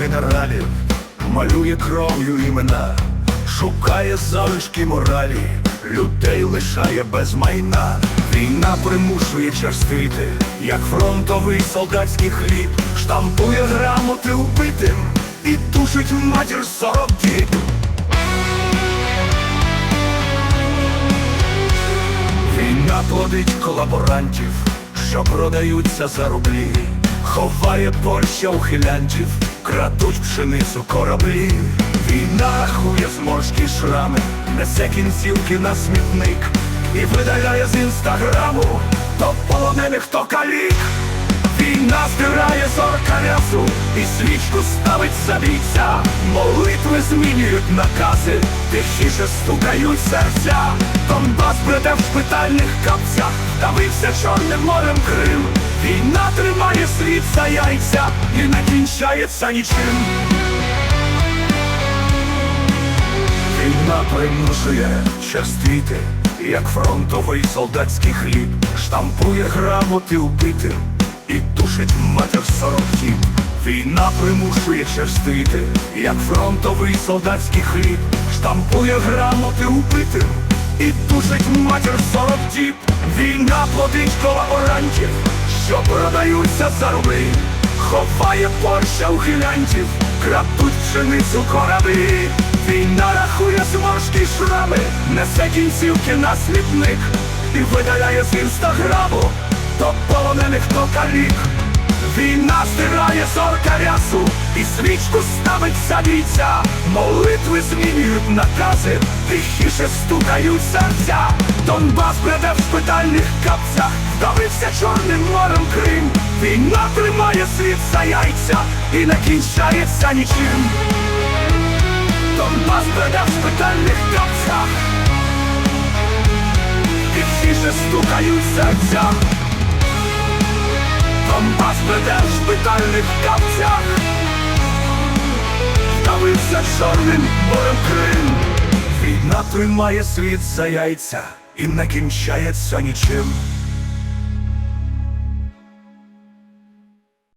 генералів, малює кров'ю імена, шукає залишки моралі, людей лишає без майна. Війна примушує черствити, як фронтовий солдатський хліб, штампує грамоти убитим і душить матір сорок діб. Війна плодить колаборантів, що продаються за рублі, ховає Польща ухилянтів, крадуть пшеницю кораблі. Війна хує зморшки шрами, несе кінцівки на смітник і видаляє з інстаграму то полонених, то калік. Збирає зоркарясу і свічку ставить за бійця. Молитви змінюють накази, тихіше стукають серця. Донбас бреде в шпитальних капцях, давився Чорним морем Крим. Війна тримає світ за яйця і не кінчається нічим. Війна примушує частити, як фронтовий солдатський хліб, штампує грамоти убитим і душить матер сороків. Війна примушує частити, як фронтовий солдатський хліб, штампує грамоти убитим і душить матір сорок діб. Війна плодить колаборантів, що продаються за рубли, ховає Польща ухилянтів, крадуть пшеницю кораблі. Війна рахує зморшки шрами, несе кінцівки на смітник і видаляє з інстаграму то полонених, то. Війна стирає зоркарясу і свічку ставить за бійця. Молитви змінюють накази, тихіше стукають серця. Донбас бреде в шпитальних капцях, вдавився Чорним морем Крим. Війна тримає світ за яйця і не кінчається нічим. Донбас бреде в шпитальних капцях, тихіше стукають серця. Донбас веде в шпитальних капцях. Давився чорним морем Крим. Війна тримає світ за яйця І не кінчається нічим